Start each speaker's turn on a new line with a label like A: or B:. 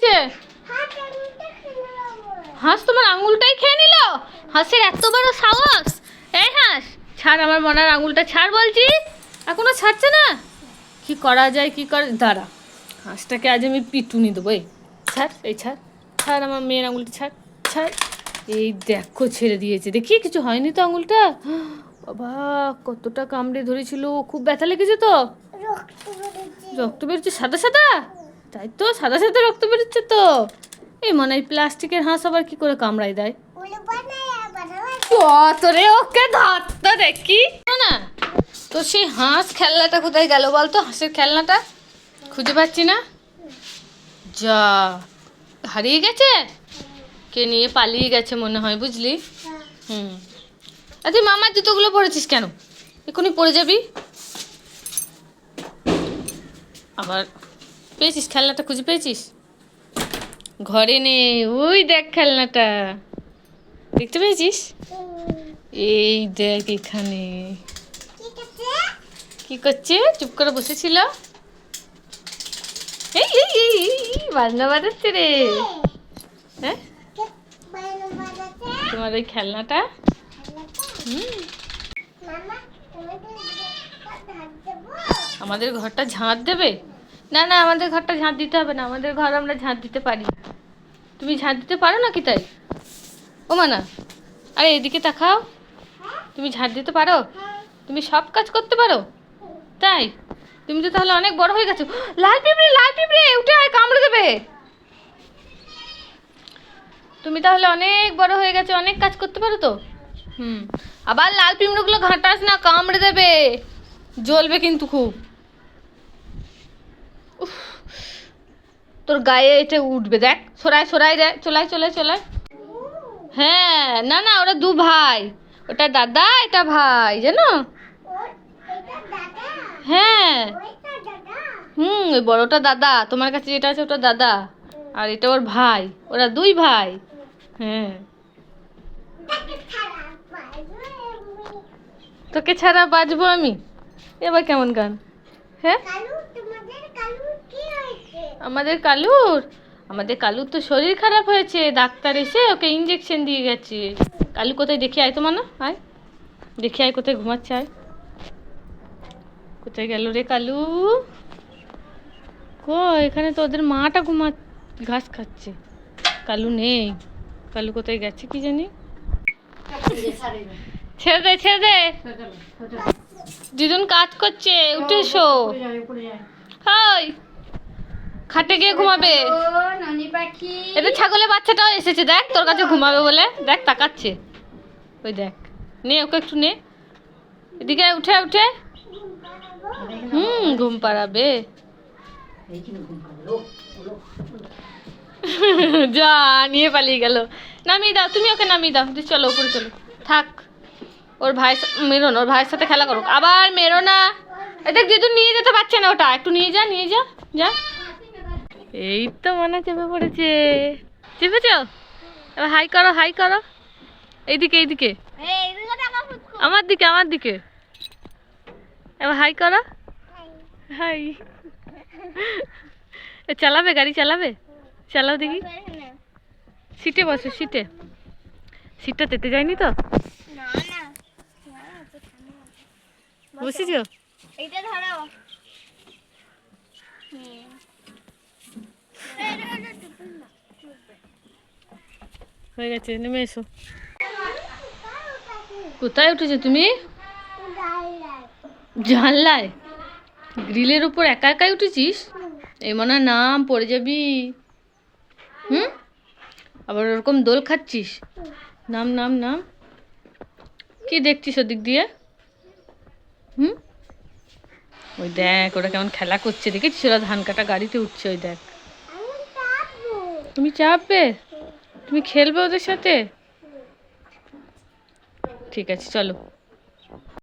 A: হয়েছে? হাঁস তোমার আঙুলটাই খেয়ে নিল? হাঁসের এত বড় সাহস। এই হাঁস ছাড় আমার মনার আঙুলটা ছাড় বলছি। এখনও ছাড়ছে না? কি করা যায় কি করা দাঁড়া হাঁসটাকে আজ আমি পিটুনি দেবো এই ছাড় এই ছাড় ছাড় আমার মেয়ের আঙুলটা ছাড় ছাড়। এই দেখো ছেড়ে দিয়েছে। দেখি কিছু হয়নি তো আঙুলটা? বাবা কতটা কামড়ে ধরেছিল। খুব ব্যথা লেগেছে তো? রক্ত বেরোচ্ছে সাদা সাদা? তাই তো সাদা সাদা রক্ত বেরোচ্ছে তো। এই মনে হয় প্লাস্টিকের হাঁস আবার কি করে কামড়াই দেয়? কত রে ওকে ধরতো দেখি। না না তো সেই হাঁস খেলনাটা কোথায় গেল বলতো? হাঁসের খেলনাটা? খুঁজে পাচ্ছি না? যা হারিয়ে গেছে? কে নিয়ে পালিয়ে গেছে মনে হয় বুঝলি? হুম। আর তুই মামার জুতোগুলো পরেছিস কেন? এখনই পরে যাবি। আবার পেয়েছিস খেলনাটা খুঁজে পেয়েছিস? ঘরে নে ওই দেখ খেলনাটা। দেখতে পেয়েছিস? এই দেখ এখানে। কি করছে? চুপ করে বসেছিল। বাজনা বাজাচ্ছে রে। হ্যাঁ? তোমার ওই খেলনাটা? আমাদের ঘরটা ঝাঁট দেবে? না না, আমাদের ঘরটা ঝাঁট দিতে হবে না, আমাদের ঘর আমরা ঝাঁট দিতে পারি তুমি ঝাঁট দিতে পারো না কি তাই? ও মানা আরে এদিকে তাকাও। তুমি ঝাঁট দিতে পারো? তুমি সব কাজ করতে পারো? তাই? তুমি তো তাহলে অনেক বড় হয়ে গেছো। লাল পিঁপড়ে লাল পিঁপড়ে, উঠে আয়, কামড়ে দেবে। তুমি তাহলে অনেক বড় হয়ে গেছো, অনেক কাজ করতে পারো তো? হুম, আবার লাল পিঁপড়েগুলো ঘাঁটাস না, কামড়ে দেবে। জ্বলবে কিন্তু খুব। তোর গায়ে এটা উঠবে, দেখ। সরাই সরাই রে চলাই চলাই চলাই হ্যাঁ না না ওরা দু ভাই। ওটা দাদা, এটা ভাই, জানো? হ্যাঁ। হুম, ওই বড়টা দাদা। তোমার কাছে যেটা আছে ওটা দাদা। আর এটা ওর ভাই। ওরা দুই ভাই। হ্যাঁ। তোকে ছাড়া বাজবো আমি? এবার কেমন গান? হ্যাঁ? আমাদের কালুর? আমাদের কালুর তো শরীর খারাপ হয়েছে ডাক্তার এসে ওকে ইঞ্জেকশন দিয়ে গেছে। কালু কোথায়? দেখি আয় তো মানো আয়। দেখি আয় কোথায় ঘুমাচ্ছে আয়। কোথায় গেল রে কালু? কো এখানে তো ওদের মাটা ঘুমা ঘাস খাচ্ছে। কালু নেই। কালু কোথায় গেছে কি জানি? ছেড়ে দে ছেড়ে দে। দিদুন কাজ করছে উঠে এসো। হাই। খাটে গিয়ে ঘুমাবে। এটা ছাগলের বাচ্চাটাও এসেছে, দেখ, তোর কাছে ঘুমাবে বলে। দেখ, তাকাচ্ছে। ওই দেখ, নে ওকে একটু নে। এদিকে উঠে উঠে। হুম, ঘুম পাড়াবে। যা, নিয়ে পালিয়ে গেল। নামিয়ে দাও, তুমি ওকে নামিয়ে দাও। দিয়ে চলো, উপরে চলো। থাক, ওর ভাই মেরো না, ওর ভাইয়ের সাথে খেলা করুক। আবার মেরো না। এদের যেহেতু নিয়ে যেতে পারছে না ওটা, একটু নিয়ে যা নিয়ে যা যা। এই তো মনে চেপে পড়েছে। চেপেছ এবার হাই করো হাই করো। এইদিকে এইদিকে। আমার দিকে আমার দিকে। এবার হাই করো। হাই। চালাবে গাড়ি চালাবে? চালাও দেখি। সিটে বসো সিটে। সিটটা তেতে যায়নি তো? বসেছ?
B: এইটা ধরো।
A: হয়ে গেছে, নেমে এসো। কোথায় উঠেছো তুমি? জানলায়। গ্রিলের উপর একা একাই উঠেছিস? এই মনে নাম পড়ে যাবি। হুম? আবার ওরকম দোল খাচ্ছিস। নাম নাম নাম। কি দেখছিস ওদিক দিয়ে? হুম? ওই দেখ, ওরা কেমন খেলা করছে। দেখেছিস ওরা ধান কাটা গাড়িতে উঠছে, ওই দেখ। তুমি চাপবে? তুমি খেলবে ওদের সাথে? ঠিক আছে চলো।